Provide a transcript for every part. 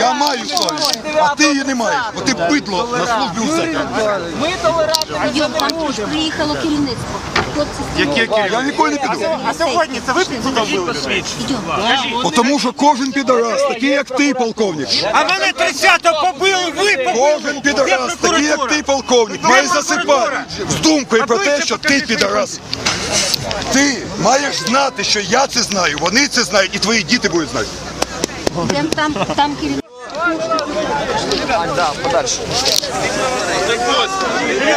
Я маю совість, а ти її не маєш, бо ти бидло на службі у себе. Ми толерантними не будемо. приїхало керівництво. Хлопці, Я ніколи не піду. а сьогодні це ви підсудовили? Бо Тому що кожен підарас, такий як ти, полковник. А мене 30-го побили, ви побили. Кожен підарас, такий як ти, полковник, має засипати з думкою про те, що ти підарас. Ти маєш знати, що я це знаю, вони це знають, і твої діти будуть знати. Йдемо там, там керівництво. Марія!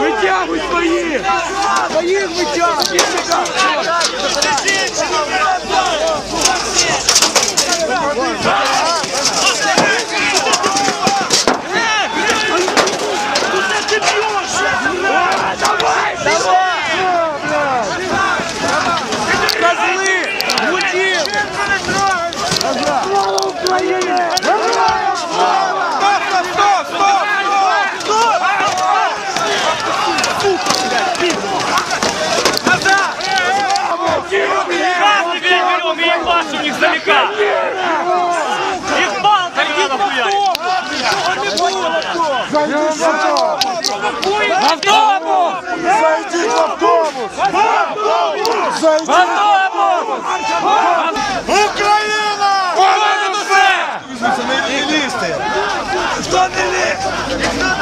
Витягуй своїх! Своїх витягуй! Козли! Мудил! Слава Україні! Автобус! Зайдіть в автобус! Зайдіть! Автобус! Україна! Понад усе! Хто не ліг? Хто не нього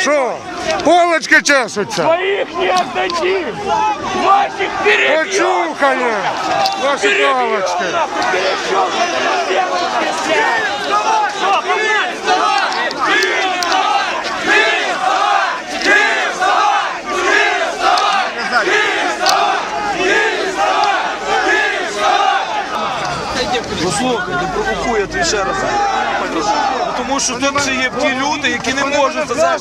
Що? Полочки чешуться. Своїх не отдадим! Ваших перебьем! Почухали. Ваші палочки. Перебьем. погнали! Послухай, не провокує ти ще раз. Тому що тут ще є ті люди, які не можуть за це